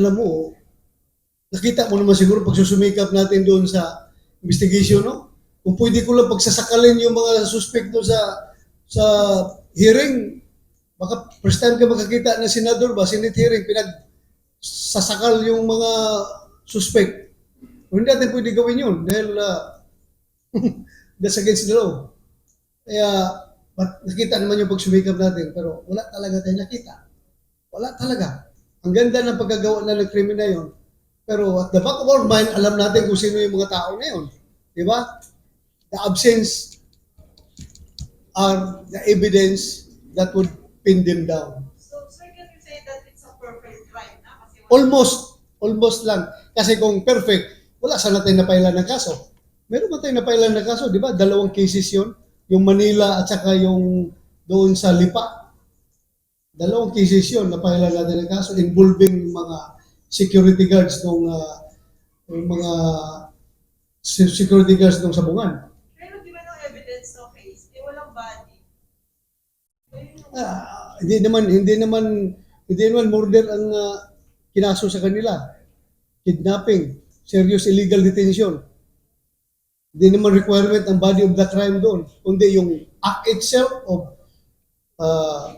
alam mo, nakita mo naman siguro pag susumikap natin doon sa investigation, no? Kung pwede ko lang pagsasakalin yung mga suspect doon sa sa hearing, baka first time ka makakita ng senador ba, senate hearing, pinag sasakal yung mga suspect. Hindi natin pwede gawin yun dahil uh, that's against the law. Kaya, but nakita naman yung pagsumikap natin, pero wala talaga tayong nakita. Wala talaga. Ang ganda ng pagkagawa na ng krimen na yun. Pero at the back of our mind, alam natin kung sino yung mga tao na yun. Di ba? The absence are the evidence that would pin them down. So, sir, can you say that it's a perfect crime na? Kasi Almost, almost lang. Kasi kung perfect, wala sana tayo napailan ng kaso. Meron ba tayo napailan ng kaso? Di ba? Dalawang cases yun. Yung Manila at saka yung doon sa Lipa. Dalawang cases yun. Napailan natin ng kaso involving mga security guards nung ah, yung mga se- security guards nung sabungan. Pero di ba no evidence no case? Eh, walang body. Ah, hindi naman hindi naman hindi naman murder ang ah, kinaso sa kanila. Kidnapping, serious illegal detention. Hindi naman requirement ang body of the crime doon, kundi yung act itself of ah,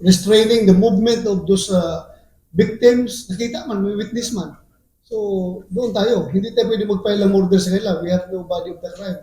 restraining the movement of those ah, victims. Nakita man, may witness man. So, doon tayo. Hindi tayo pwede mag-file ng murder sa kanila. We have no body of the crime.